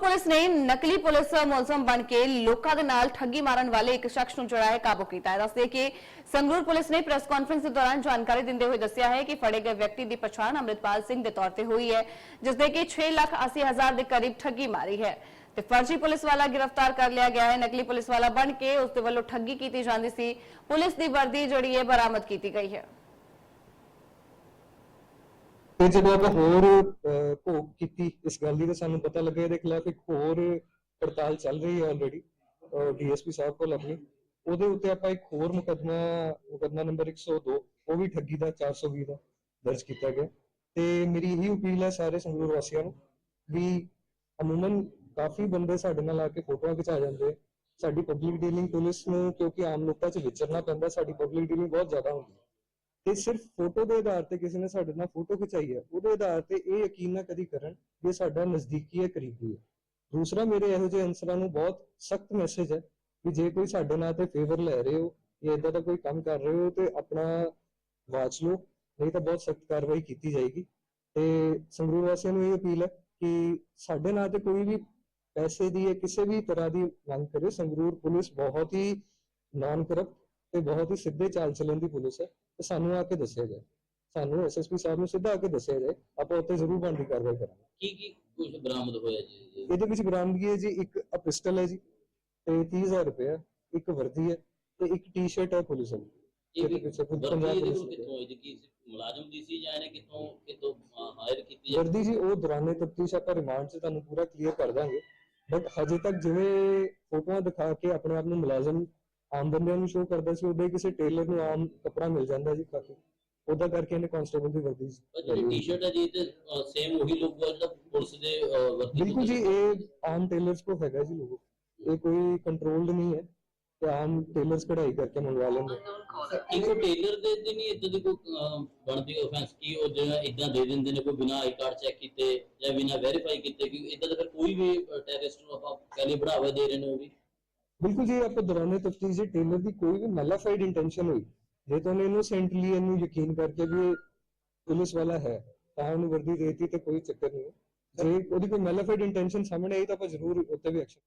Police ਨੇ ਨਕਲੀ police ਮੁਲਜ਼ਮ ਬਣ ਕੇ ਲੋਕਾਂ ਦੇ ਨਾਲ ਠੱਗੀ ਮਾਰਨ ਵਾਲੇ ਇੱਕ ਸ਼ਖਸ ਨੂੰ ਜਿਹੜਾ ਹੈ ਕਾਬੂ ਕੀਤਾ ਹੈ। ਦੱਸਦੇ ਕਿ ਸੰਗਰੂਰ ਪੁਲਿਸ ਨੇ ਪ੍ਰੈਸ ਕਾਨਫਰੰਸ ਦੇ ਦੌਰਾਨ ਜਾਣਕਾਰੀ ਦਿੰਦੇ ਹੋਏ ਦੱਸਿਆ ਹੈ ਕਿ ਫੜੇ ਗਏ ਵਿਅਕਤੀ ਦੀ ਪਛਾਣ ਅੰਮ੍ਰਿਤਪਾਲ ਸਿੰਘ ਦੇ ਤੌਰ ਤੇ ਹੋਈ ਹੈ, ਜਿਸ ਦੇ ਕਿ 6 ਲੱਖ 80 ਹਜ਼ਾਰ ਦੇ ਕਰੀਬ ਠੱਗੀ ਮਾਰੀ ਹੈ। ਤੇ ਫਰਜ਼ੀ ਪੁਲਿਸ ਵਾਲਾ ਗ੍ਰਿਫਤਾਰ ਕਰ ਲਿਆ ਗਿਆ ਹੈ। ਨਕਲੀ ਪੁਲਿਸ ਵਾਲਾ ਬਣ ਕੇ ਉਸ ਦੇ ਵੱਲੋਂ ਠੱਗੀ ਕੀਤੀ ਜਾਂਦੀ ਸੀ। ਪੁਲਿਸ ਦੀ ਵਰਦੀ ਜਿਹੜੀ ਹੈ ਬਰਾਮਦ ਕੀਤੀ ਗਈ ਹੈ। ਤੇ ਜਦੋਂ ਆਪਾਂ ਹੋਰ ਭੋਗ ਕੀਤੀ ਇਸ ਗੱਲ ਦੀ, ਤਾਂ ਸਾਨੂੰ ਪਤਾ ਲੱਗਾ ਇਹਦੇ ਖਿਲਾਫ ਇੱਕ ਹੋਰ ਪੜਤਾਲ ਚੱਲ ਰਹੀ ਹੈ ਆਲਰੇਡੀ ਡੀਐਸਪੀ ਸਾਹਿਬ ਕੋਲ ਆਪਣੀ। ਉਹਦੇ ਉੱਤੇ ਆਪਾਂ ਇੱਕ ਹੋਰ ਮੁਕਦਮਾ ਮੁਕਦਮਾ ਨੰਬਰ 102 ਉਹ ਵੀ ਠੱਗੀ ਦਾ 420 ਦਾ ਦਰਜ ਕੀਤਾ ਗਿਆ। ਤੇ ਮੇਰੀ ਇਹੀ ਅਪੀਲ ਹੈ ਸਾਰੇ ਸੰਗਰੂਰ ਵਾਸੀਆਂ ਨੂੰ ਵੀ ਅਮੂਮਨ ਕਾਫੀ ਬੰਦੇ ਸਾਡੇ ਨਾਲ ਆ ਕੇ ਫੋਟੋਆਂ ਖਿਚਾ ਜਾਂਦੇ ਸਾਡੀ ਪਬਲਿਕ ਡੀਲਿੰਗ ਪੁਲਿਸ ਨੂੰ, ਕਿਉਂਕਿ ਆਮ ਲੋਕਾਂ 'ਚ ਵਿਚਰਨਾ ਪੈਂਦਾ, ਸਾਡੀ ਪਬਲਿਕ ਡੀਲਿੰਗ ਬਹੁਤ ਜ਼ਿਆਦਾ ਹੁੰਦੀ ਹੈ। ਤੇ ਸਿਰਫ ਫੋਟੋ ਦੇ ਆਧਾਰ ਤੇ ਕਿਸੇ ਨੇ ਸਾਡੇ ਨਾਲ ਫੋਟੋ ਖਿਚਾਈ ਹੈ, ਉਹਦੇ ਆਧਾਰ ਤੇ ਇਹ ਯਕੀਨ ਨਾ ਕਦੀ ਕਰਨ ਕਿ ਸਾਡਾ ਨਜ਼ਦੀਕੀ ਹੈ, ਕਰੀਬੀ ਹੈ। ਦੂਸਰਾ, ਮੇਰੇ ਇਹੋ ਜਿਹੇ ਅਨਸਰਾਂ ਨੂੰ ਬਹੁਤ ਸਖਤ ਮੈਸੇਜ ਹੈ ਕਿ ਜੇ ਕੋਈ ਸਾਡੇ ਨਾਲ ਤੇ ਫੇਵਰ ਲੈ ਰਹੇ ਹੋ, ਜਾਂ ਇਦਾਂ ਦਾ ਕੋਈ ਕੰਮ ਕਰ ਰਹੇ ਹੋ, ਤੇ ਆਪਣਾ ਵਾਚ ਲਓ, ਨਹੀਂ ਤਾਂ ਬਹੁਤ ਸਖਤ ਕਾਰਵਾਈ ਕੀਤੀ ਜਾਏਗੀ। ਤੇ ਸੰਗਰੂਰ ਵਾਸੀਆਂ ਨੂੰ ਇਹ ਅਪੀਲ ਹੈ ਕਿ ਸਾਡੇ ਨਾਲ ਤੇ ਕੋਈ ਵੀ ਪੈਸੇ ਦੀ ਜਾਂ ਕਿਸੇ ਵੀ ਤਰ੍ਹਾਂ ਦੀ ਮੰਗ ਕਰੇ। ਸੰਗਰੂਰ ਪੁਲਿਸ ਬਹੁਤ ਹੀ ਨਾਨ ਕਰਪਟ ਤੇ ਬਹੁਤ ਹੀ ਸਿੱਧੇ ਚਾਲ ਚੱਲਣ ਦੀ ਪੁਲਿਸ ਹੈ ਤੇ ਸਾਨੂੰ ਆ ਕੇ ਦੱਸਿਆ ਜਾਏ। ਸਾਨੂੰ ਐਸਐਸਪੀ ਸਾਹਿਬ ਨੂੰ ਸਿੱਧਾ ਆ ਕੇ ਦੱਸਿਆ ਜਾਏ ਆਪਾਂ ਉੱਤੇ ਜ਼ਰੂਰ ਬਣਦੀ ਕਾਰਵਾਈ ਕਰਾਂਗੇ। ਕੀ ਕੀ ਕੁਝ ਬਰਾਮਦ ਹੋਇਆ ਜੀ? ਜੀ? ਇਹਦੇ ਵਿੱਚ ਬਰਾਮਦਗੀ ਹੈ ਜੀ ਇੱਕ ਪਿਸਟਲ ਹੈ ਜੀ ਤੇ 30000 ਰੁਪਏ ਇੱਕ ਵਰਦੀ ਹੈ ਤੇ ਇੱਕ ਟੀ-ਸ਼ਰਟ ਹੈ ਪੁਲਿਸ ਵਾਲੀ। ਇਹ ਵੀ ਪੰਜਾਬ ਪੁਲਿਸ ਕੋਲ ਦੀ ਇਹਦੀ ਕੀ ਸੀ? ਮੁਲਾਜ਼ਮ ਦੀ ਸੀ ਜਾਂ ਇਹਨੇ ਕਿੱਥੋਂ ਕਿਤੋਂ ਹਾਇਰ ਕੀਤੀ ਹੈ ਵਰਦੀ ਜੀ ਉਹ ਦੌਰਾਨੇ ਤਫਤੀਸ਼ ਆਪਾਂ ਰਿਮਾਂਡ 'ਚ ਤੁਹਾਨੂੰ ਪੂਰਾ ਕਲੀਅਰ ਕਰ ਦਾਂਗੇ। ਬਟ ਹਜੇ ਤੱਕ ਜਿਵੇਂ ਫੋਟੋਆਂ ਦਿਖਾ ਕੇ ਆਪਣੇ ਆਪ ਨੂੰ ਮੁਲਾਜ਼ਮ ਆਮ ਬੰਦਿਆਂ ਨੂੰ ਸ਼ੋਅ ਕਰਦਾ ਸੀ ਹੀ ਕਿਸੇ ਟੇਲਰ ਨੂੰ ਆਮ ਕੱਪੜਾ ਮਿਲ ਜਾਂਦਾ ਜੀ ਕਾਫੀ। ਉਹਦਾ ਕਰਕੇ ਇਹਨੇ ਕਾਂਸਟੇਬਲ ਦੀ ਵਰਦੀ ਜਿਹੜੀ ਟੀ-ਸ਼ਰਟ ਹੈ ਜੀ ਤੇ ਸੇਮ ਉਹੀ ਲੋਗੋ ਹੈ ਜਿਹੜਾ ਪੁਲਿਸ ਦੇ ਵਰਦੀ ਤੋਂ ਬਿਲਕੁਲ ਜੀ ਇਹ ਆਮ ਟੇਲਰਸ ਕੋ ਹੈਗਾ ਜੀ ਲੋਗੋ ਇਹ ਕੋਈ ਕੰਟਰੋਲਡ ਨਹੀਂ ਹੈ ਕਿ ਆਮ ਟੇਲਰਸ ਕਢਾਈ ਕਰਕੇ ਮੰਗਵਾ ਲੈਂਦੇ ਇੱਕ ਟੇਲਰ ਦੇ ਤੇ ਨਹੀਂ ਇਦਾਂ ਦੀ ਕੋਈ ਬਣਦੀ ਆਫੈਂਸ ਕੀ ਉਹ ਜਿਹੜਾ ਇਦਾਂ ਦੇ ਦਿੰਦੇ ਨੇ ਕੋਈ ਬਿਨਾ ਆਈ ਕਾਰਡ ਚੈੱਕ ਕੀਤੇ ਜਾਂ ਬਿਨਾ ਵੈਰੀਫਾਈ ਕੀਤੇ ਕਿ ਇਦਾਂ ਦਾ ਫਿਰ ਕੋਈ ਵੀ ਟੈਰਰਿਸਟ ਨੂੰ ਆਪਾਂ ਕਹਿੰਦੇ ਬੜਾਵਾ ਦੇ ਰਹੇ ਨੇ ਉਹ ਵੀ। ਬਿਲਕੁਲ ਜੀ, ਆਪਾਂ ਦੌਰਾਨੇ ਤਫਤੀਸ਼ ਜੀ ਟੇਲਰ ਦੀ ਕੋਈ ਵੀ ਮੈਲਾਫਾਈਡ ਇੰਟੈਂਸ਼ਨ ਹੋਈ, ਜੇ ਤਾਂ ਇਨੋਸੈਂਟਲੀ ਇਹਨੂੰ ਯਕੀਨ ਕਰਕੇ ਵੀ ਪੁਲਿਸ ਵਾਲਾ ਹੈ, ਤਾਂ ਉਹਨੂੰ ਵਰਦੀ ਦੇਤੀ ਤੇ ਕੋਈ ਚੱਕਰ ਨਹੀਂ ਜੇ ਉਹਦੀ ਕੋਈ ਮੈਲਾਫਾਈਡ ਇੰਟੈਂਸ਼ਨ ਸਾਹਮਣੇ ਆਈ ਤਾਂ ਆਪਾਂ ਜ਼ਰੂਰ ਉੱਤੇ ਵੀ ਐਕਸ਼ਨ